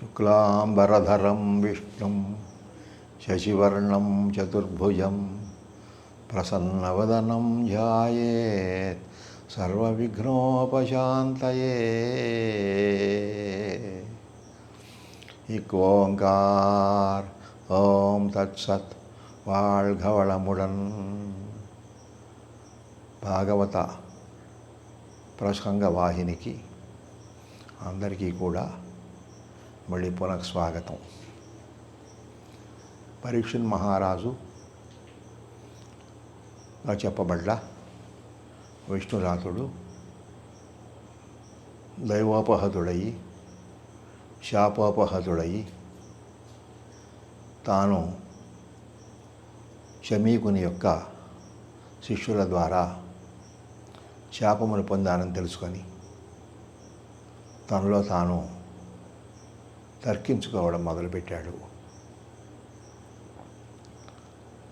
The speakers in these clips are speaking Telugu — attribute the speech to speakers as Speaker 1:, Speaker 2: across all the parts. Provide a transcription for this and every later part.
Speaker 1: శుక్లాంబరధరం విష్ణుం శశివర్ణం చతుర్భుజం ప్రసన్నవదనం ధ్యాయేత్ సర్వవిఘ్నోపశాంతయే ఇక్కోంకార్ ఓం తత్సత్ வாழ்கவளமுடன் భాగవత ప్రసంగ వాహినికి అందరికీ కూడా మళ్ళీ పునః స్వాగతం. పరీక్షణ్ మహారాజు చెప్పబడ్డ విష్ణురాతుడు దైవోపహతుడయి శాపోపహతుడయి తాను శమీకుని యొక్క శిష్యుల ద్వారా శాపమును పొందానని తెలుసుకొని తనలో తాను తర్కించుకోవడం మొదలుపెట్టాడు.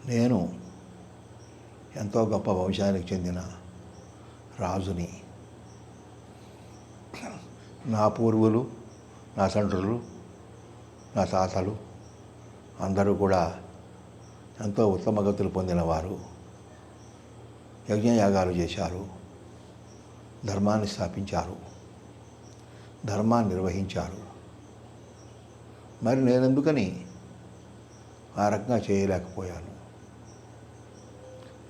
Speaker 1: నేను ఎంతో గొప్ప వంశానికి చెందిన రాజుని నా పూర్వులు నా తండ్రులు నా తాతలు అందరూ కూడా ఎంతో ఉత్తమ గతులు పొందినవారు. యజ్ఞయాగాలు చేశారు ధర్మాన్ని స్థాపించారు ధర్మాన్ని నిర్వహించారు. మరి నేనెందుకని ఆ రకంగా చేయలేకపోయాను.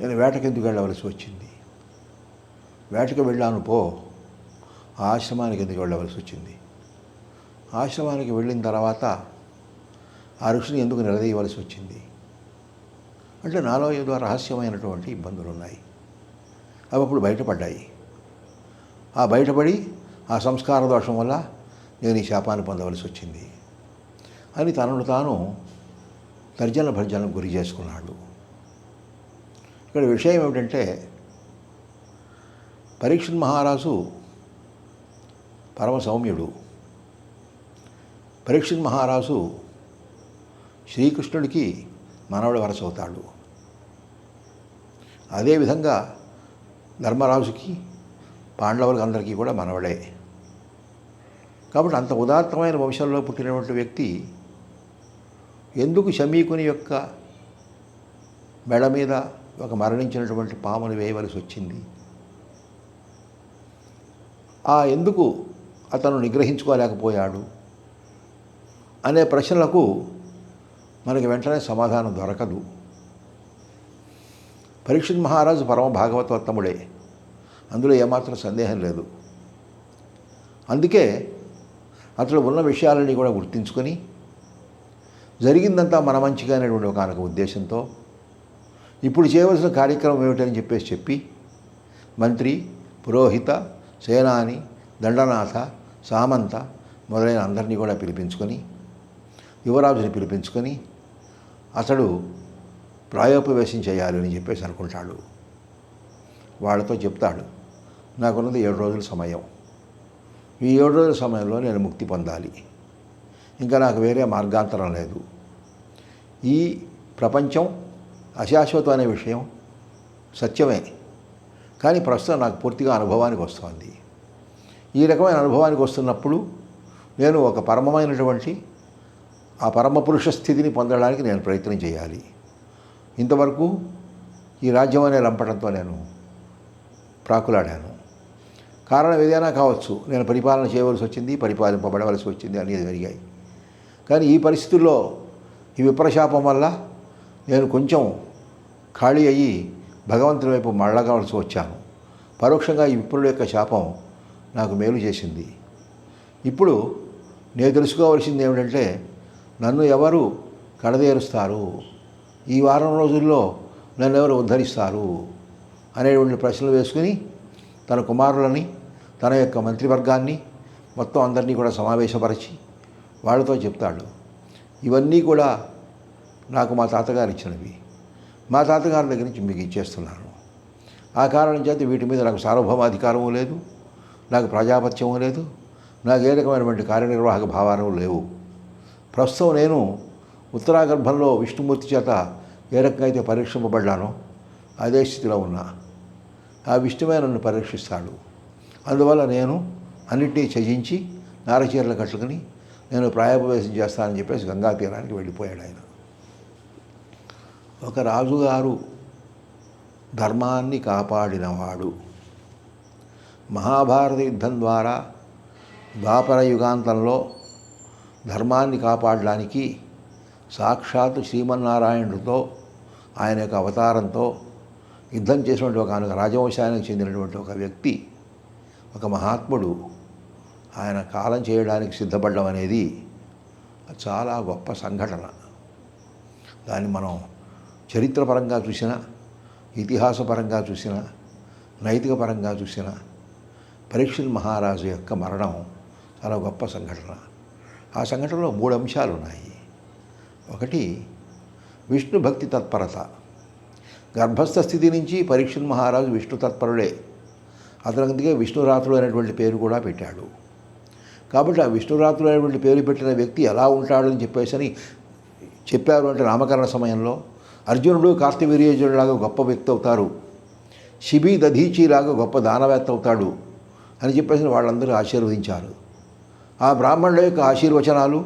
Speaker 1: నేను వేటకి ఎందుకు వెళ్ళవలసి వచ్చింది? వేటకు వెళ్ళాను పో. ఆశ్రమానికి ఎందుకు వెళ్ళవలసి వచ్చింది? ఆశ్రమానికి వెళ్ళిన తర్వాత ఆ ఋషిని ఎందుకు నిలదీయవలసి వచ్చింది? అంటే నాలో ఏదో రహస్యమైనటువంటి ఇబ్బందులు ఉన్నాయి అవి అప్పుడు బయటపడ్డాయి. ఆ బయటపడి ఆ సంస్కార దోషం వల్ల నేను ఈ శాపాన్ని పొందవలసి వచ్చింది. అని తనను తాను తర్జన భర్జనకు గురి చేసుకున్నాడు. ఇక్కడ విషయం ఏమిటంటే పరీక్షణ్ మహారాజు పరమ సౌమ్యుడు పరీక్షణ్ మహారాజు శ్రీకృష్ణుడికి మనవడు వరసవుతాడు. అదేవిధంగా ధర్మరాజుకి పాండవులకు అందరికీ కూడా మనవడే. కాబట్టి అంత ఉదాత్తమైన వంశంలో పుట్టినటువంటి వ్యక్తి ఎందుకు శమీకుని యొక్క మెడ మీద ఒక మరణించినటువంటి పామును వేయవలసి వచ్చింది? ఆ ఎందుకు అతను నిగ్రహించుకోలేకపోయాడు? అనే ప్రశ్నలకు మనకి వెంటనే సమాధానం దొరకదు. పరీక్షిత్ మహారాజు పరమ భాగవతోత్తముడే అందులో ఏమాత్రం సందేహం లేదు. అందుకే అతడు ఉన్న విషయాలని కూడా గుర్తించుకొని జరిగిందంతా మన మంచిగా అనేటువంటి ఒక ఉద్దేశంతో. ఇప్పుడు చేయవలసిన కార్యక్రమం ఏమిటని చెప్పేసి చెప్పి మంత్రి పురోహిత సేనాని దండనాథ సామంత మొదలైన అందరినీ కూడా పిలిపించుకొని యువరాజుని పిలిపించుకొని అతడు ప్రాయోపవేశం చేయాలి అని చెప్పేసి అనుకుంటాడు. వాళ్ళతో చెప్తాడు నాకున్నది ఏడు రోజుల సమయం. ఈ ఏడు రోజుల సమయంలో నేను ముక్తి పొందాలి. ఇంకా నాకు వేరే మార్గాంతరం లేదు. ఈ ప్రపంచం అశాశ్వతం అనే విషయం సత్యమే. కానీ ప్రస్తుతం నాకు పూర్తిగా అనుభవానికి వస్తుంది. ఈ రకమైన అనుభవానికి వస్తున్నప్పుడు నేను ఒక పరమమైనటువంటి ఆ పరమ పురుష స్థితిని పొందడానికి నేను ప్రయత్నం చేయాలి. ఇంతవరకు ఈ రాజ్యం అనే రంపటంతో నేను ప్రాకులాడాను. కారణం ఏదైనా కావచ్చు. నేను పరిపాలన చేయవలసి వచ్చింది పరిపాలింపబడవలసి వచ్చింది అనేది జరిగాయి. కానీ ఈ పరిస్థితుల్లో ఈ విప్రశాపం వల్ల నేను కొంచెం ఖాళీ అయ్యి భగవంతుని వైపు మళ్ళగవలసి వచ్చాను. పరోక్షంగా ఈ విప్రుల యొక్క శాపం నాకు మేలు చేసింది. ఇప్పుడు నేను తెలుసుకోవాల్సింది ఏమిటంటే నన్ను ఎవరు కడదేరుస్తారు? ఈ వారం రోజుల్లో నన్ను ఎవరు ఉద్ధరిస్తారు? అనేటువంటి ప్రశ్నలు వేసుకుని తన కుమారులని తన యొక్క మంత్రివర్గాన్ని మొత్తం అందరినీ కూడా సమావేశపరిచి వాళ్ళతో చెప్తాడు. ఇవన్నీ కూడా నాకు మా తాతగారు ఇచ్చినవి. మా తాతగారి దగ్గర నుంచి మీకు ఇచ్చేస్తున్నాను. ఆ కారణం చేత వీటి మీద నాకు సార్వభౌమాధికారము లేదు నాకు ప్రజాపత్యము లేదు నాకు ఏ రకమైనటువంటి కార్యనిర్వాహక భావాలు లేవు. ప్రస్తుతం నేను ఉత్తరాగర్భంలో విష్ణుమూర్తి చేత ఏ రకంగా అయితే పరీక్షింపబడ్డానో అదే స్థితిలో ఉన్నా. ఆ విష్ణువే నన్ను పరీక్షిస్తాడు. అందువల్ల నేను అన్నిటినీ త్యజించి నారచీరలు కట్టుకుని నేను ప్రాయోపవేశం చేస్తానని చెప్పేసి గంగా తీరానికి వెళ్ళిపోయాడు ఆయన. ఒక రాజుగారు ధర్మాన్ని కాపాడినవాడు. మహాభారత యుద్ధం ద్వారా ద్వాపర యుగాంతంలో ధర్మాన్ని కాపాడడానికి సాక్షాత్ శ్రీమన్నారాయణుడితో ఆయన యొక్క అవతారంతో యుద్ధం చేసినటువంటి ఒక రాజవంశానికి చెందినటువంటి ఒక వ్యక్తి ఒక మహాత్ముడు ఆయన కాలం చేయడానికి సిద్ధపడడం అనేది చాలా గొప్ప సంఘటన. దాన్ని మనం చరిత్రపరంగా చూసినా ఇతిహాసపరంగా చూసినా నైతిక పరంగా చూసినా పరీక్షల్ మహారాజు యొక్క మరణం చాలా గొప్ప సంఘటన. ఆ సంఘటనలో మూడు అంశాలు ఉన్నాయి. ఒకటి విష్ణు భక్తి తత్పరత. గర్భస్థ స్థితి నుంచి పరీక్షల్ మహారాజు విష్ణు తత్పరుడే. అతనికి అందుకే విష్ణురాత్రుడు అనేటువంటి పేరు కూడా పెట్టాడు. కాబట్టి ఆ విష్ణురాత్రులు అనేటువంటి పేరు పెట్టిన వ్యక్తి ఎలా ఉంటాడని చెప్పేసి అని చెప్పారు అంటే నామకరణ సమయంలో. అర్జునుడు కార్తవీర్యజుడిలాగా గొప్ప వ్యక్తి అవుతారు శిబి దధీచిలాగా గొప్ప దానవేత్త అవుతాడు అని చెప్పేసి వాళ్ళందరూ ఆశీర్వదించారు. ఆ బ్రాహ్మణుల యొక్క ఆశీర్వచనాలు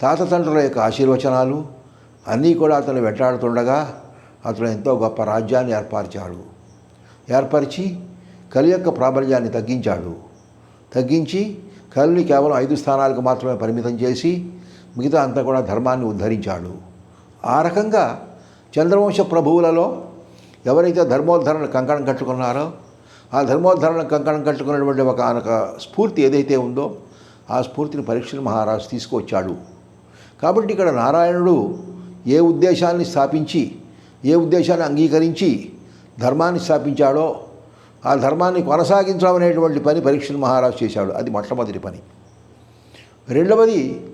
Speaker 1: తాత తండ్రుల యొక్క ఆశీర్వచనాలు అన్నీ కూడా అతను వెంటాడుతుండగా అతను ఎంతో గొప్ప రాజ్యాన్ని ఏర్పరిచాడు. ఏర్పరిచి కలి యొక్క ప్రాబల్యాన్ని తగ్గించాడు. తగ్గించి కల్ని కేవలం ఐదు స్థానాలకు మాత్రమే పరిమితం చేసి మిగతా అంతా కూడా ధర్మాన్ని ఉద్ధరించాడు. ఆ రకంగా చంద్రవంశ ప్రభువులలో ఎవరైతే ధర్మోద్ధరణ కంకణం కట్టుకున్నారో ఆ ధర్మోద్ధరణ కంకణం కట్టుకున్నటువంటి ఒక ఒక స్ఫూర్తి ఏదైతే ఉందో ఆ స్ఫూర్తిని పరీక్షలు మహారాజు తీసుకువచ్చాడు. కాబట్టి ఇక్కడ నారాయణుడు ఏ ఉద్దేశాన్ని స్థాపించి ఏ ఉద్దేశాన్ని అంగీకరించి ధర్మాన్ని స్థాపించాడో ఆ ధర్మాన్ని కొనసాగించడం అనేటువంటి పని పరీక్షలు మహారాజు చేశాడు. అది మొట్టమొదటి పని. రెండవది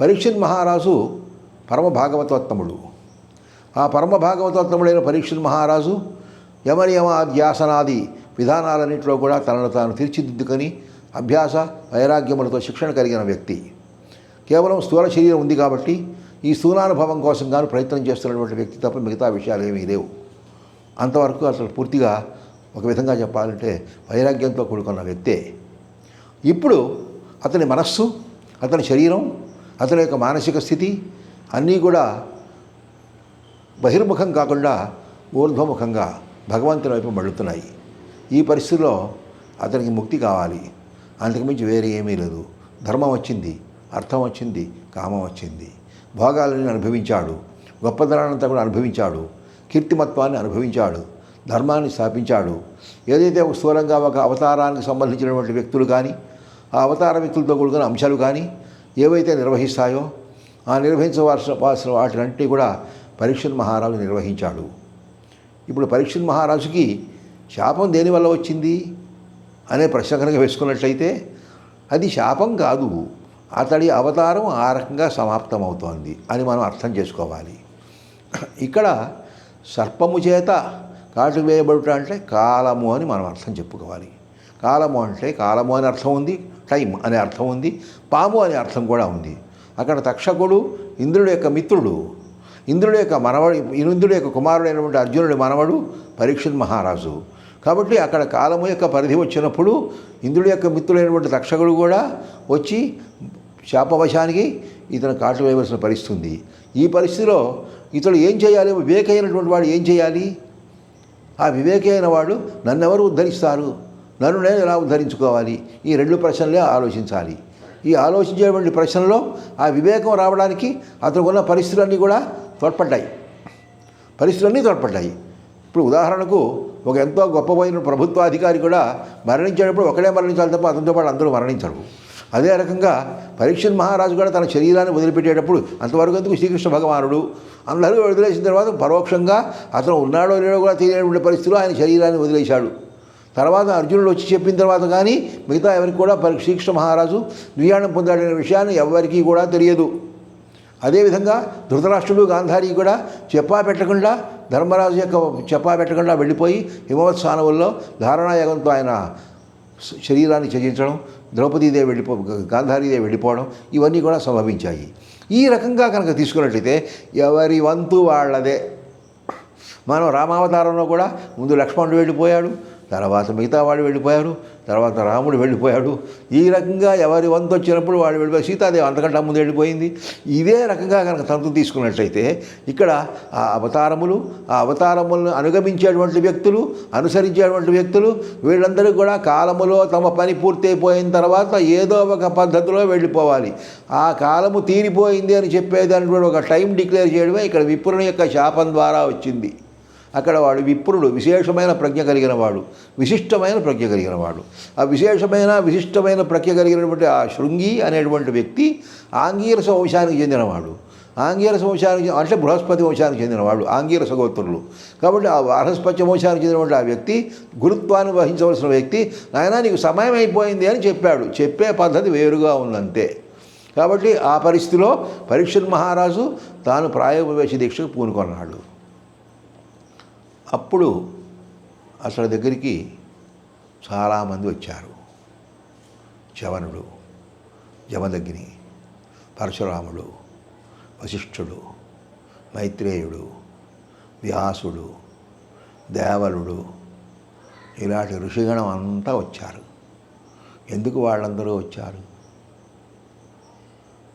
Speaker 1: పరీక్షణ్ మహారాజు పరమ భాగవతోత్తముడు. ఆ పరమ భాగవతోత్తముడైన పరీక్షణ్ మహారాజు యమనియమాధ్యాసనాది విధానాలన్నింటిలో కూడా తనను తాను తీర్చిదిద్దుకొని అభ్యాస వైరాగ్యములతో శిక్షణ కలిగిన వ్యక్తి. కేవలం స్థూల శరీరం ఉంది కాబట్టి ఈ స్థూలానుభవం కోసం గాను ప్రయత్నం చేస్తున్నటువంటి వ్యక్తి తప్ప మిగతా విషయాలు ఏమీ లేవు. అంతవరకు అసలు పూర్తిగా ఒక విధంగా చెప్పాలంటే వైరాగ్యంతో కూడుకున్న వ్యక్తే. ఇప్పుడు అతని మనస్సు అతని శరీరం అతని యొక్క మానసిక స్థితి అన్నీ కూడా బహిర్ముఖం కాకుండా ఊర్ధ్వముఖంగా భగవంతుని వైపు మళ్ళుతున్నాయి. ఈ పరిస్థితిలో అతనికి ముక్తి కావాలి. అంతకుమించి వేరే ఏమీ లేదు. ధర్మం వచ్చింది అర్థం వచ్చింది కామం వచ్చింది. భోగాలని అనుభవించాడు గొప్పదనాన్నంతా కూడా అనుభవించాడు కీర్తిమత్వాన్ని అనుభవించాడు. ధర్మాన్ని స్థాపించాడు. ఏదైతే ఒక స్థూలంగా ఒక అవతారానికి సంబంధించినటువంటి వ్యక్తులు కానీ ఆ అవతార వ్యక్తులతో కూడుకున్న అంశాలు కానీ ఏవైతే నిర్వహిస్తాయో ఆ నిర్వహించవలసిన వాటినంటే కూడా పరీక్షణ్ మహారాజు నిర్వహించాడు. ఇప్పుడు పరీక్షణ్ మహారాజుకి శాపం దేనివల్ల వచ్చింది? అనే ప్రశ్న కనుక వేసుకున్నట్లయితే అది శాపం కాదు. అతడి అవతారం ఆ రకంగా సమాప్తమవుతోంది అని మనం అర్థం చేసుకోవాలి. ఇక్కడ సర్పము చేత కాటు వేయబడుట అంటే కాలము అని మనం అర్థం చెప్పుకోవాలి. కాలము అంటే కాలము అని అర్థం ఉంది టైం అనే అర్థం ఉంది పాము అనే అర్థం కూడా ఉంది. అక్కడ తక్షకుడు ఇంద్రుడి యొక్క మిత్రుడు ఇంద్రుడి యొక్క మనవడు ఇంద్రుడి యొక్క కుమారుడైనటువంటి అర్జునుడి మనవడు పరీక్షిత్ మహారాజు. కాబట్టి అక్కడ కాలము యొక్క పరిధి వచ్చినప్పుడు ఇంద్రుడి యొక్క మిత్రుడైనటువంటి తక్షకుడు కూడా వచ్చి శాపవశానికి ఇతను కాటు వేయవలసిన పరిస్థితి ఉంది. ఈ పరిస్థితిలో ఇతడు ఏం చేయాలి? వివేకైనటువంటి వాడు ఏం చేయాలి? ఆ వివేకైన వాడు నన్నెవరు ఉద్ధరిస్తారు? నన్ను నేను ఎలా ఉద్ధరించుకోవాలి? ఈ రెండు ప్రశ్నలే ఆలోచించాలి. ఈ ఆలోచించేటువంటి ప్రశ్నలో ఆ వివేకం రావడానికి అతనుకున్న పరిస్థితులన్నీ కూడా తోడ్పడ్డాయి. పరిస్థితులన్నీ తోడ్పడ్డాయి. ఇప్పుడు ఉదాహరణకు ఒక ఎంతో గొప్పపోయిన ప్రభుత్వాధికారి కూడా మరణించేటప్పుడు ఒకడే మరణించాలి తప్ప అతనితో పాటు అందరూ మరణించరు. అదే రకంగా పరీక్ష మహారాజు కూడా తన శరీరాన్ని వదిలిపెట్టేటప్పుడు అంతవరకు ఎందుకు శ్రీకృష్ణ భగవానుడు? అందరూ వదిలేసిన తర్వాత పరోక్షంగా అతను ఉన్నాడో లేడో కూడా తెలియనటువంటి పరిస్థితిలో ఆయన శరీరాన్ని వదిలేశాడు. తర్వాత అర్జునుడు వచ్చి చెప్పిన తర్వాత కానీ మిగతా ఎవరికి కూడా పరి శ్రీకృష్ణ మహారాజు ద్వియాణం పొందాడనే విషయాన్ని ఎవరికీ కూడా తెలియదు. అదేవిధంగా ధృతరాష్ట్రుడు గాంధారి కూడా చెప్పా పెట్టకుండా ధర్మరాజు యొక్క చెప్పా పెట్టకుండా వెళ్ళిపోయి హిమవత్ స్థానంలో ధారణాయోగంతో ఆయన శరీరాన్ని త్యజించడం ద్రౌపదీదేవి వెళ్ళిపో గాంధారీదేవి వెళ్ళిపోవడం ఇవన్నీ కూడా సంభవించాయి. ఈ రకంగా కనుక తీసుకున్నట్లయితే ఎవరి వంతు వాళ్ళదే. మనం రామావతారంలో కూడా ముందు లక్ష్మణుడు వెళ్ళిపోయాడు తర్వాత మిగతా వాళ్ళు వెళ్ళిపోయారు తర్వాత రాముడు వెళ్ళిపోయాడు. ఈ రకంగా ఎవరి వంతు వచ్చినప్పుడు వాళ్ళు వెళ్ళిపోయి సీతాదేవి అంతకంటే ముందు వెళ్ళిపోయింది. ఇదే రకంగా కనుక తంతు తీసుకున్నట్లయితే ఇక్కడ ఆ అవతారములు ఆ అవతారములను అనుగమించేటువంటి వ్యక్తులు అనుసరించేటువంటి వ్యక్తులు వీళ్ళందరూ కూడా కాలములో తమ పని పూర్తయిపోయిన తర్వాత ఏదో ఒక పద్ధతిలో వెళ్ళిపోవాలి. ఆ కాలము తీరిపోయింది అని చెప్పేదానికి కూడా ఒక టైం డిక్లేర్ చేయడమే ఇక్కడ విప్రుని యొక్క శాపం ద్వారా వచ్చింది. అక్కడ వాడు విప్రుడు విశేషమైన ప్రజ్ఞ కలిగిన వాడు విశిష్టమైన ప్రజ్ఞ కలిగిన వాడు. ఆ విశేషమైన విశిష్టమైన ప్రజ్ఞ కలిగినటువంటి ఆ శృంగి అనేటువంటి వ్యక్తి ఆంగీరస వంశానికి చెందినవాడు ఆంగీరస వంశానికి అంటే బృహస్పతి వంశానికి చెందినవాడు ఆంగీరస గోత్రులు కాబట్టి ఆ బృహస్పతి వంశానికి చెందినటువంటి ఆ వ్యక్తి గురుత్వాన్ని వహించవలసిన వ్యక్తి నాయన నీకు సమయం అయిపోయింది అని చెప్పాడు. చెప్పే పద్ధతి వేరుగా ఉందంతే. కాబట్టి ఆ పరిస్థితిలో పరీక్షణ్ మహారాజు తాను ప్రాయోపవేశ దీక్షకు పూనుకొన్నాడు. అప్పుడు అసలు దగ్గరికి చాలామంది వచ్చారు. చవనుడు జమదగ్ని పరశురాముడు వశిష్ఠుడు మైత్రేయుడు వ్యాసుడు దేవలుడు ఇలాంటి ఋషిగణం అంతా వచ్చారు. ఎందుకు వాళ్ళందరూ వచ్చారు?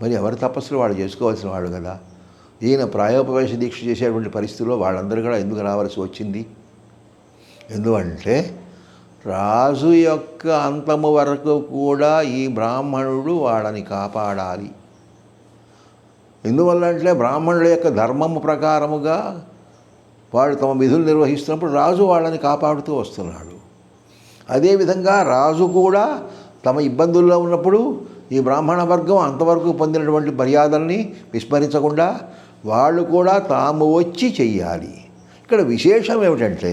Speaker 1: మరి ఎవరి తపస్సులు వాళ్ళు చేసుకోవాల్సిన వాళ్ళు కదా? ఈయన ప్రాయోపవేశ దీక్ష చేసేటువంటి పరిస్థితిలో వాళ్ళందరూ కూడా ఎందుకు రావాల్సి వచ్చింది? ఎందుకంటే రాజు యొక్క అంతము వరకు కూడా ఈ బ్రాహ్మణుడు వాళ్ళని కాపాడాలి. ఎందువల్ల అంటే బ్రాహ్మణుల యొక్క ధర్మము ప్రకారముగా వాళ్ళు తమ విధులు నిర్వహిస్తున్నప్పుడు రాజు వాళ్ళని కాపాడుతూ వస్తున్నాడు. అదేవిధంగా రాజు కూడా తమ ఇబ్బందుల్లో ఉన్నప్పుడు ఈ బ్రాహ్మణ వర్గం అంతవరకు పొందినటువంటి మర్యాదల్ని విస్మరించకుండా వాళ్ళు కూడా తాము వచ్చి చెయ్యాలి. ఇక్కడ విశేషం ఏమిటంటే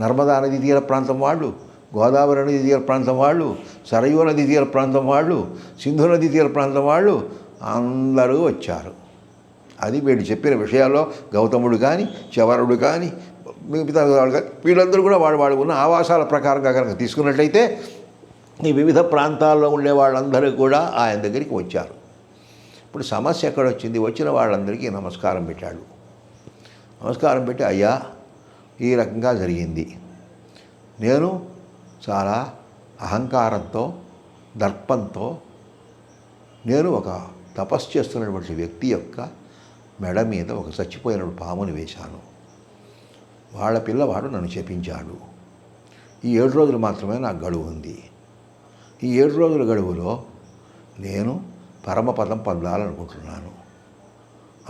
Speaker 1: నర్మదా నది తీర ప్రాంతం వాళ్ళు గోదావరి నది తీర ప్రాంతం వాళ్ళు సరయూ నది తీర ప్రాంతం వాళ్ళు సింధు నది తీర ప్రాంతం వాళ్ళు అందరూ వచ్చారు. అది వీడు చెప్పిన విషయాల్లో గౌతముడు కానీ చవరుడు కానీ మిగతా వాళ్ళు కానీ వీళ్ళందరూ కూడా వాళ్ళు వాళ్ళు ఉన్న ఆవాసాల ప్రకారంగా కనుక తీసుకున్నట్లయితే ఈ వివిధ ప్రాంతాల్లో ఉండే వాళ్ళందరూ కూడా ఆయన దగ్గరికి వచ్చారు. ఇప్పుడు సమస్య ఎక్కడ వచ్చింది వచ్చిన వాళ్ళందరికీ నమస్కారం పెట్టాడు. నమస్కారం పెట్టి అయ్యా ఈ రకంగా జరిగింది. నేను చాలా అహంకారంతో దర్పంతో నేను ఒక తపస్సు చేస్తున్నటువంటి వ్యక్తి యొక్క మెడ మీద ఒక చచ్చిపోయిన పాముని వేశాను. వాళ్ళ పిల్లవాడు నన్ను చెప్పించాడు. ఈ ఏడు రోజులు మాత్రమే నాకు గడువు ఉంది. ఈ ఏడు రోజుల గడువులో నేను పరమపదం పొందాలనుకుంటున్నాను.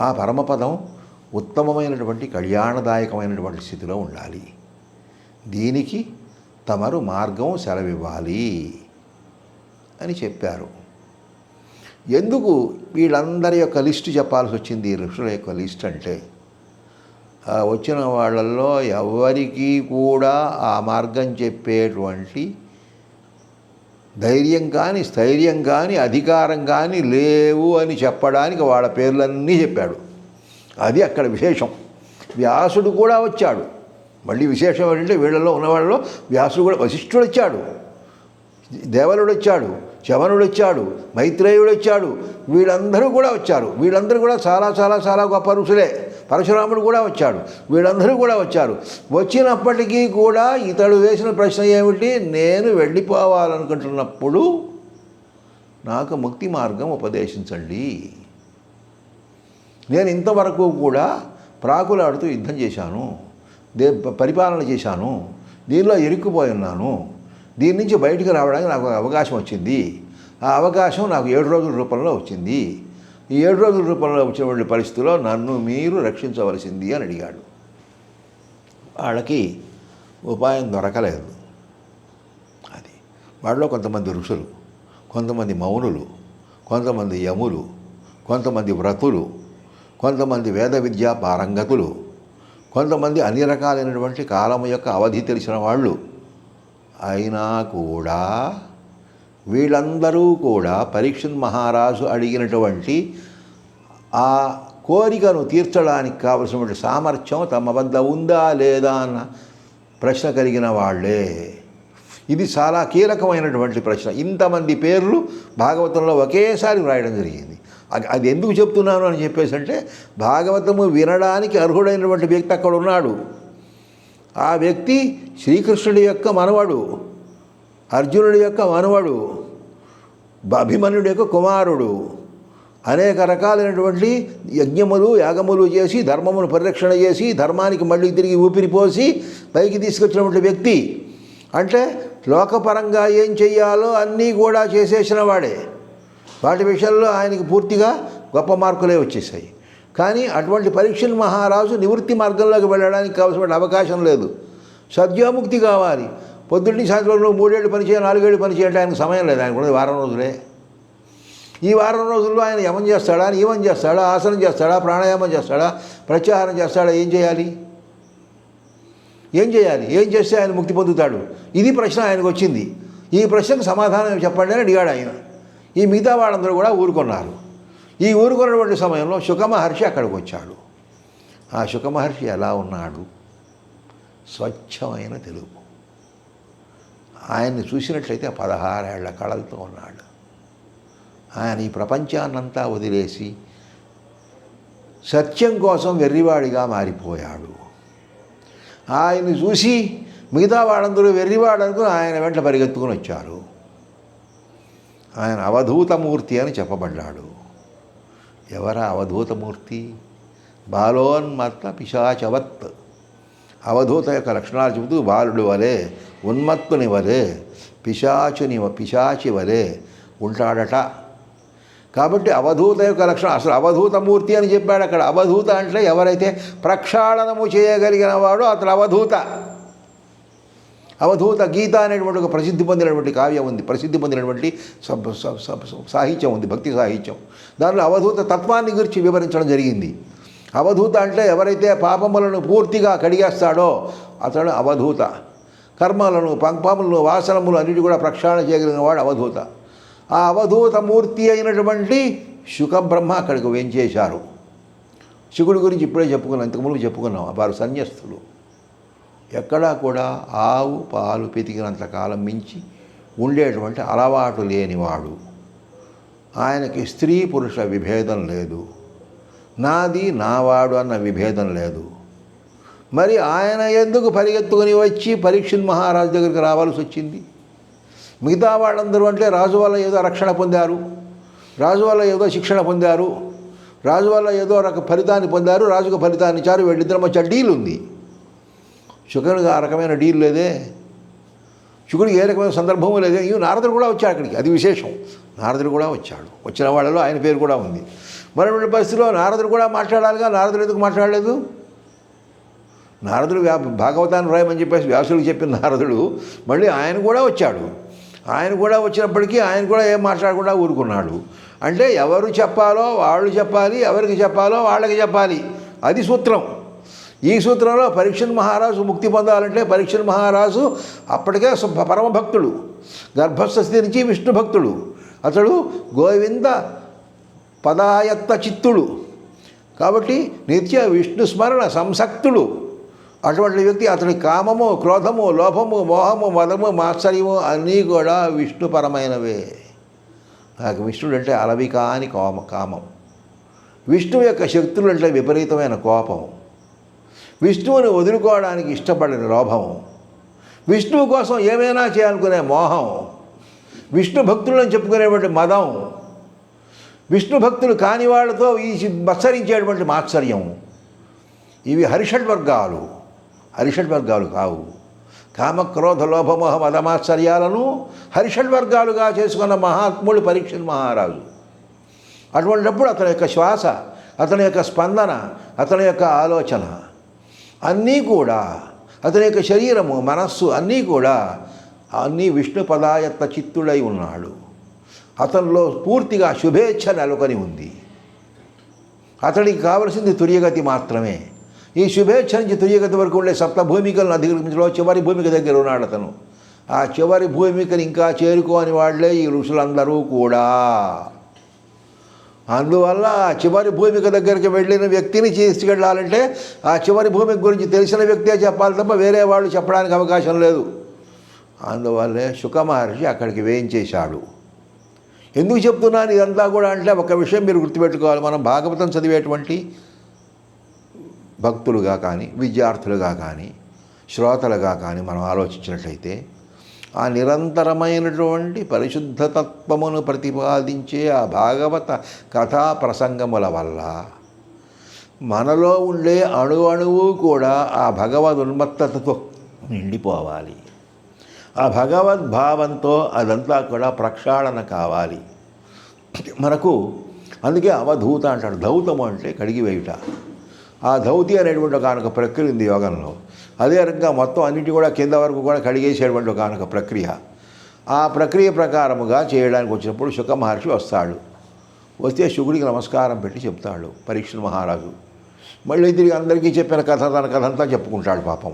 Speaker 1: ఆ పరమపదం ఉత్తమమైనటువంటి కళ్యాణదాయకమైనటువంటి స్థితిలో ఉండాలి. దీనికి తమరు మార్గం సెలవివ్వాలి అని చెప్పారు. ఎందుకు వీళ్ళందరి యొక్క లిస్టు చెప్పాల్సి వచ్చింది? ఈ ఋషుల యొక్క లిస్ట్ అంటే వచ్చిన వాళ్ళల్లో ఎవరికీ కూడా ఆ మార్గం చెప్పేటువంటి ధైర్యం కానీ స్థైర్యం కానీ అధికారం కానీ లేవు అని చెప్పడానికి వాళ్ళ పేర్లన్నీ చెప్పాడు. అది అక్కడ విశేషం. వ్యాసుడు కూడా వచ్చాడు. మళ్ళీ విశేషం ఏంటంటే వీళ్ళలో ఉన్నవాళ్ళలో వ్యాసుడు కూడా వశిష్ఠుడు వచ్చాడు. దేవలుడు వచ్చాడు శవనుడు వచ్చాడు మైత్రేయుడు వచ్చాడు. వీళ్ళందరూ కూడా వచ్చారు. వీళ్ళందరూ కూడా చాలా చాలా చాలా గొప్ప ఋషులే. పరశురాముడు కూడా వచ్చాడు. వీళ్ళందరూ కూడా వచ్చారు. వచ్చినప్పటికీ కూడా ఇతడు వేసిన ప్రశ్న ఏమిటి? నేను వెళ్ళిపోవాలనుకుంటున్నప్పుడు నాకు ముక్తి మార్గం ఉపదేశించండి. నేను ఇంతవరకు కూడా ప్రాకులాడుతూ యుద్ధం చేశాను. దే పరిపాలన చేశాను. దీనిలో ఇరుక్కుపోయి ఉన్నాను. దీని నుంచి బయటికి రావడానికి నాకు ఒక అవకాశం వచ్చింది. ఆ అవకాశం నాకు ఏడు రోజుల రూపంలో వచ్చింది. ఈ ఏడు రోజుల రూపంలో వచ్చినటువంటి పరిస్థితిలో నన్ను మీరు రక్షించవలసింది అని అడిగాడు. వాళ్ళకి ఉపాయం దొరకలేదు. అది వాళ్ళలో కొంతమంది ఋషులు కొంతమంది మౌనులు కొంతమంది యములు కొంతమంది వ్రతులు కొంతమంది వేద విద్యా పారంగతులు కొంతమంది అన్ని రకాలైనటువంటి కాలం యొక్క అవధి తెలిసిన వాళ్ళు అయినా కూడా వీళ్ళందరూ కూడా పరీక్షణ్ మహారాజు అడిగినటువంటి ఆ కోరికను తీర్చడానికి కావలసినటువంటి సామర్థ్యం తమ వద్ద ఉందా లేదా అన్న ప్రశ్న కలిగిన వాళ్ళే. ఇది చాలా కీలకమైనటువంటి ప్రశ్న. ఇంతమంది పేర్లు భాగవతంలో ఒకేసారి వ్రాయడం జరిగింది. అది- అది ఎందుకు చెప్తున్నాను అని చెప్పేసి అంటే భాగవతము వినడానికి అర్హుడైనటువంటి వ్యక్తి అక్కడ ఉన్నాడు. ఆ వ్యక్తి శ్రీకృష్ణుడి యొక్క మనవడు. అర్జునుడి యొక్క మనవడు అభిమన్యుడి యొక్క కుమారుడు. అనేక రకాలైనటువంటి యజ్ఞములు యాగములు చేసి ధర్మమును పరిరక్షణ చేసి ధర్మానికి మళ్ళీ తిరిగి ఊపిరిపోసి పైకి తీసుకొచ్చినటువంటి వ్యక్తి. అంటే లోకపరంగా ఏం చెయ్యాలో అన్నీ కూడా చేసేసిన వాడే. వాటి విషయంలో ఆయనకి పూర్తిగా గొప్ప మార్కులే వచ్చేసాయి కానీ అటువంటి పరీక్షలు మహారాజు నివృత్తి మార్గంలోకి వెళ్ళడానికి కావాల్సిన అవకాశం లేదు. సద్యోముక్తి కావాలి. పొద్దున్నీ సాయంత్రంలో మూడేళ్ళు పనిచేయ నాలుగేళ్ళు పనిచేయడానికి ఆయనకు సమయం లేదు ఆయన కూడా వారం రోజులే. ఈ వారం రోజుల్లో ఆయన యమం చేస్తాడా నియమం చేస్తాడా ఆసనం చేస్తాడా ప్రాణాయామం చేస్తాడా ప్రత్యాహారం చేస్తాడా ఏం చేయాలి? ఏం చేయాలి? ఏం చేస్తే ఆయన ముక్తి పొందుతాడు? ఇది ప్రశ్న ఆయనకు వచ్చింది. ఈ ప్రశ్నకు సమాధానం చెప్పండి అని అడిగాడు ఆయన. ఈ మిగతా వాళ్ళందరూ కూడా ఊరుకున్నారు. ఈ ఊరుకున్నటువంటి సమయంలో శుకమహర్షి అక్కడికి వచ్చాడు. ఆ శుకమహర్షి ఎలా ఉన్నాడు? స్వచ్ఛమైన తెలుగు. ఆయన్ని చూసినట్లయితే పదహారేళ్ళ కళలతో ఉన్నాడు. ఆయన ఈ ప్రపంచాన్నంతా వదిలేసి సత్యం కోసం వెర్రివాడిగా మారిపోయాడు. ఆయన్ని చూసి మిగతా వాళ్ళందరూ వెర్రివాడు అనుకుని ఆయన వెంట పరిగెత్తుకుని వచ్చారు. ఆయన అవధూతమూర్తి అని చెప్పబడ్డాడు. ఎవరా అవధూతమూర్తి? బాలోన్మత్త పిశాచవత్. అవధూత యొక్క లక్షణాలు చెబుతూ బాలుడు వలె ఉన్మత్తునివరు పిశాచుని ఉంటాడట. కాబట్టి అవధూత యొక్క లక్షణం అసలు అవధూతమూర్తి అని చెప్పాడు అక్కడ. అవధూత అంటే ఎవరైతే ప్రక్షాళనము చేయగలిగిన వాడు అతను అవధూత. అవధూత గీత అనేటువంటి ఒక ప్రసిద్ధి పొందినటువంటి కావ్యం ఉంది. ప్రసిద్ధి పొందినటువంటి సబ్ సబ్ సబ్ సాహిత్యం ఉంది భక్తి సాహిత్యం. దానిలో అవధూత తత్వాన్ని గురించి వివరించడం జరిగింది. అవధూత అంటే ఎవరైతే పాపములను పూర్తిగా కడిగేస్తాడో అతడు అవధూత. కర్మలను పంపములను వాసనములు అన్నిటి కూడా ప్రక్షాళన చేయగలిగిన వాడు అవధూత. ఆ అవధూత మూర్తి అయినటువంటి శుకబ్రహ్మ అక్కడికి వెంచేశారు. శుకుడి గురించి ఇప్పుడే చెప్పుకున్నాం ఇంతకుముందు చెప్పుకున్నాం వారు సన్యస్తులు. ఎక్కడా కూడా ఆవు పాలు పితికినంత కాలం మించి ఉండేటువంటి అలవాటు లేనివాడు. ఆయనకి స్త్రీ పురుష విభేదం లేదు. నాది నావాడు అన్న విభేదం లేదు. మరి ఆయన ఎందుకు పరిగెత్తుకుని వచ్చి పరీక్షిత్ మహారాజు దగ్గరికి రావాల్సి వచ్చింది? మిగతా వాళ్ళందరూ అంటే రాజు వల్ల ఏదో రక్షణ పొందారు రాజు వల్ల ఏదో శిక్షణ పొందారు రాజు వల్ల ఏదో రక ఫలితాన్ని పొందారు రాజుకు ఫలితాన్ని ఇచ్చారు వీళ్ళిద్దరం మధ్య డీల్ ఉంది. శుకుడికి ఆ రకమైన డీల్ లేదే. శుకుడికి ఏ రకమైన సందర్భము లేదే. ఇవి నారదుడు కూడా వచ్చాడు అక్కడికి అది విశేషం. నారదుడు కూడా వచ్చాడు. వచ్చిన వాళ్ళలో ఆయన పేరు కూడా ఉంది. మరొకటి పరిస్థితిలో నారదుడు కూడా మాట్లాడాలిగా? నారదుడు ఎందుకు మాట్లాడలేదు? నారదుడు వ్యా భాగవతాన్ని రాయమని చెప్పేసి వ్యాసుడికి చెప్పిన నారదుడు మళ్ళీ ఆయన కూడా వచ్చాడు. ఆయన కూడా వచ్చినప్పటికీ ఆయన కూడా ఏం మాట్లాడకుండా ఊరుకున్నాడు. అంటే ఎవరు చెప్పాలో వాళ్ళు చెప్పాలి ఎవరికి చెప్పాలో వాళ్ళకి చెప్పాలి. అది సూత్రం. ఈ సూత్రంలో పరీక్షణ్ మహారాజు ముక్తి పొందాలంటే పరీక్షణ్ మహారాజు అప్పటికే పరమ భక్తుడు. గర్భస్థ స్థితి నుంచి విష్ణు భక్తుడు. అతడు గోవింద పదాయత్త చిత్తుడు. కాబట్టి నిత్య విష్ణు స్మరణ సంసక్తుడు. అటువంటి వ్యక్తి అతని కామము క్రోధము లోభము మోహము మదము మాత్సర్యము అన్నీ కూడా విష్ణుపరమైనవే. నాకు విష్ణుడు అంటే అలవి కాని కోమ కామం. విష్ణువు యొక్క శక్తులు అంటే విపరీతమైన కోపం. విష్ణువుని వదులుకోవడానికి ఇష్టపడని లోభం. విష్ణువు కోసం ఏమైనా చేయాలనుకునే మోహం. విష్ణు భక్తులను చెప్పుకునేటువంటి మదం. విష్ణు భక్తులు కాని వాళ్ళతో ఈ మత్సరించేటువంటి మాత్సర్యం. ఇవి హరిషడ్వర్గాలు. వర్గాలు హరిషడ్ వర్గాలు కావు. కామక్రోధ లోభమోహ మదమాశ్చర్యాలను హరిషడ్ వర్గాలుగా చేసుకున్న మహాత్ముడు పరీక్షలు మహారాజు. అటువంటిప్పుడు అతని యొక్క శ్వాస అతని యొక్క స్పందన అతని యొక్క ఆలోచన అన్నీ కూడా అతని యొక్క శరీరము మనస్సు అన్నీ కూడా అన్నీ విష్ణు పదాయత్త చిత్తుడై ఉన్నాడు. అతనిలో పూర్తిగా శుభేచ్ఛ నెలకొని ఉంది. అతడికి కావలసింది తుర్యగతి మాత్రమే. ఈ శుభేచ్ఛ నుంచి తుర్యగతి వరకు ఉండే సప్త భూమికలను అధిగమించడంలో చివరి భూమిక దగ్గర ఉన్నాడు అతను. ఆ చివరి భూమికని ఇంకా చేరుకోని వాళ్ళే ఈ ఋషులందరూ కూడా. అందువల్ల ఆ చివరి భూమిక దగ్గరికి వెళ్ళిన వ్యక్తిని తీసుకెళ్ళాలంటే ఆ చివరి భూమిక గురించి తెలిసిన వ్యక్తే చెప్పాలి తప్ప వేరే వాళ్ళు చెప్పడానికి అవకాశం లేదు. అందువల్లే శుకమహర్షి అక్కడికి వేయించేశాడు. ఎందుకు చెప్తున్నాను? ఇదంతా కూడా అంటే ఒక విషయం మీరు గుర్తుపెట్టుకోవాలి. మనం భాగవతం చదివేటువంటి భక్తులుగా కానీ విద్యార్థులుగా కానీ శ్రోతలుగా కానీ మనం ఆలోచించినట్లయితే ఆ నిరంతరమైనటువంటి పరిశుద్ధతత్వమును ప్రతిపాదించే ఆ భాగవత కథా ప్రసంగముల వల్ల మనలో ఉండే అణు అణువు కూడా ఆ భగవద్ ఉన్మత్తతతో నిండిపోవాలి. ఆ భగవద్భావంతో అదంతా కూడా ప్రక్షాళన కావాలి. మనకు అందుకే అవధూత అంటాడు ధౌతము అంటే కడిగి వేయుట ఆ ధౌతి అనేటువంటి ఒక ఆనొక ప్రక్రియ ఉంది యోగంలో. అదే రకంగా మొత్తం అన్నిటి కూడా కింద వరకు కూడా కడిగేసేటువంటి ఒక ఆనొక ప్రక్రియ. ఆ ప్రక్రియ ప్రకారముగా చేయడానికి వచ్చినప్పుడు శుక మహర్షి వస్తాడు. వస్తే శుకుడికి నమస్కారం పెట్టి చెప్తాడు పరీక్ష మహారాజు. మళ్ళీ తిరిగి అందరికీ చెప్పిన కథ తన కథ అంతా చెప్పుకుంటాడు పాపం.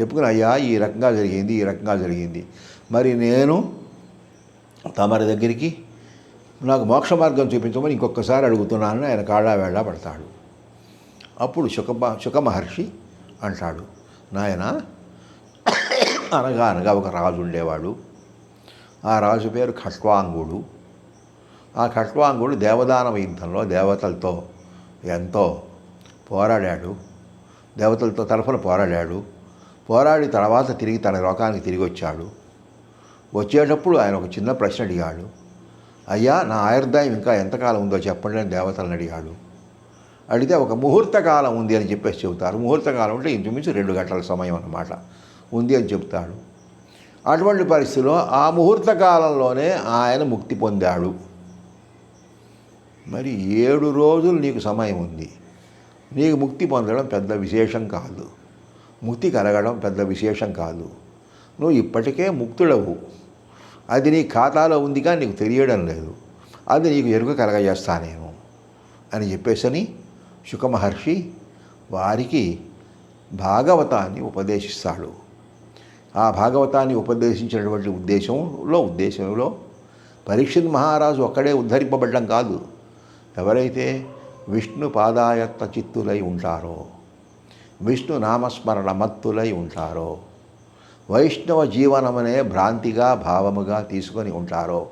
Speaker 1: చెప్పుకుని అయ్యా ఈ రకంగా జరిగింది ఈ రకంగా జరిగింది. మరి నేను తమరి దగ్గరికి నాకు మోక్ష మార్గం చూపించమని ఇంకొకసారి అడుగుతున్నానని ఆయన కాళ్ళ వేళ్ళ పడతాడు. అప్పుడు శుక శుక మహర్షి అంటాడు నాయన అనగా అనగా ఒక రాజు ఉండేవాడు. ఆ రాజు పేరు ఖట్వాంగుడు ఆ ఖట్వాంగుడు దేవదానవ యుద్ధంలో దేవతలతో ఎంతో పోరాడాడు. దేవతలతో తరఫున పోరాడాడు. పోరాడి తర్వాత తిరిగి తన లోకానికి తిరిగి వచ్చాడు. వచ్చేటప్పుడు ఆయన ఒక చిన్న ప్రశ్న అడిగాడు. అయ్యా నా ఆయుర్దాయం ఇంకా ఎంతకాలం ఉందో చెప్పండి అని దేవతలను అడిగాడు. అడిగితే ఒక ముహూర్త కాలం ఉంది అని చెప్పేసి చెబుతారు. ముహూర్త కాలం అంటే ఇంచుమించు రెండు గంటల సమయం అన్నమాట. ఉంది అని చెప్తాడు. అటువంటి పరిస్థితిలో ఆ ముహూర్తకాలంలోనే ఆయన ముక్తి పొందాడు. మరి ఏడు రోజులు నీకు సమయం ఉంది. నీకు ముక్తి పొందడం పెద్ద విశేషం కాదు. ముక్తి కలగడం పెద్ద విశేషం కాదు. నువ్వు ఇప్పటికే ముక్తుడవు. అది నీ ఖాతాలో ఉందిగా నీకు తెలియడం లేదు. అది నీకు ఎరుక కలగజేస్తా నేను అని చెప్పేసని శుకమహర్షి వారికి భాగవతాన్ని ఉపదేశిస్తాడు. ఆ భాగవతాన్ని ఉపదేశించినటువంటి ఉద్దేశంలో ఉద్దేశంలో పరీక్షిత్ మహారాజు ఒక్కడే ఉద్ధరింపబడడం కాదు. ఎవరైతే విష్ణు పాదాయత్త చిత్తులై ఉంటారో విష్ణు నామస్మరణ మత్తులై ఉంటారో వైష్ణవ జీవనమనే భ్రాంతిగా భావముగా తీసుకొని ఉంటారో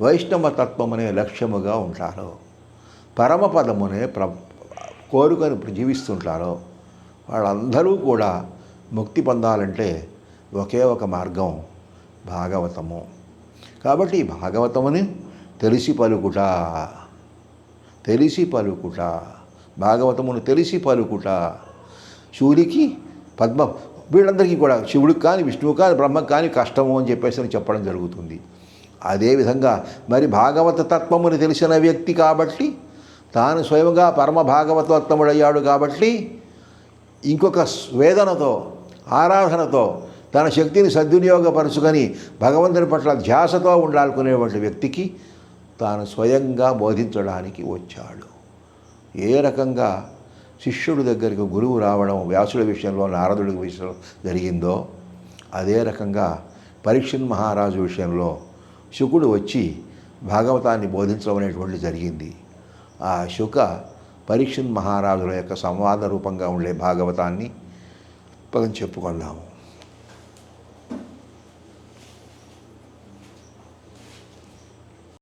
Speaker 1: వైష్ణవ తత్వమనే లక్ష్యముగా ఉంటారో పరమపదమునే ప్ర కోరుకొని జీవిస్తుంటారో వాళ్ళందరూ కూడా ముక్తి పొందాలంటే ఒకే ఒక మార్గం భాగవతము. కాబట్టి ఈ భాగవతముని తెలిసి పలుకుట తెలిసి పలుకుట భాగవతమును తెలిసి పలుకుట శివుడికి పద్మ వీళ్ళందరికీ కూడా శివుడికి కానీ విష్ణువు కానీ బ్రహ్మకు కానీ కష్టము అని చెప్పేసి అని చెప్పడం జరుగుతుంది. అదేవిధంగా మరి భాగవత తత్వముని తెలిసిన వ్యక్తి కాబట్టి తాను స్వయంగా పరమ భాగవతోత్తముడయ్యాడు కాబట్టి ఇంకొక వేదనతో ఆరాధనతో తన శక్తిని సద్వినియోగపరుచుకొని భగవంతుని పట్ల ధ్యాసతో ఉండాలనుకునేటువంటి వ్యక్తికి తాను స్వయంగా బోధించడానికి వచ్చాడు. ఏ రకంగా శిష్యుడి దగ్గరికి గురువు రావడం వ్యాసుడి విషయంలో నారదుడి విషయంలో జరిగిందో అదే రకంగా పరీక్షన్ మహారాజు విషయంలో శుకుడు వచ్చి భాగవతాన్ని బోధించడం అనేటువంటి జరిగింది. ఆ శుక పరీక్షణ్ మహారాజుల యొక్క సంవాద రూపంగా ఉండే భాగవతాన్ని పదం చెప్పుకున్నాము.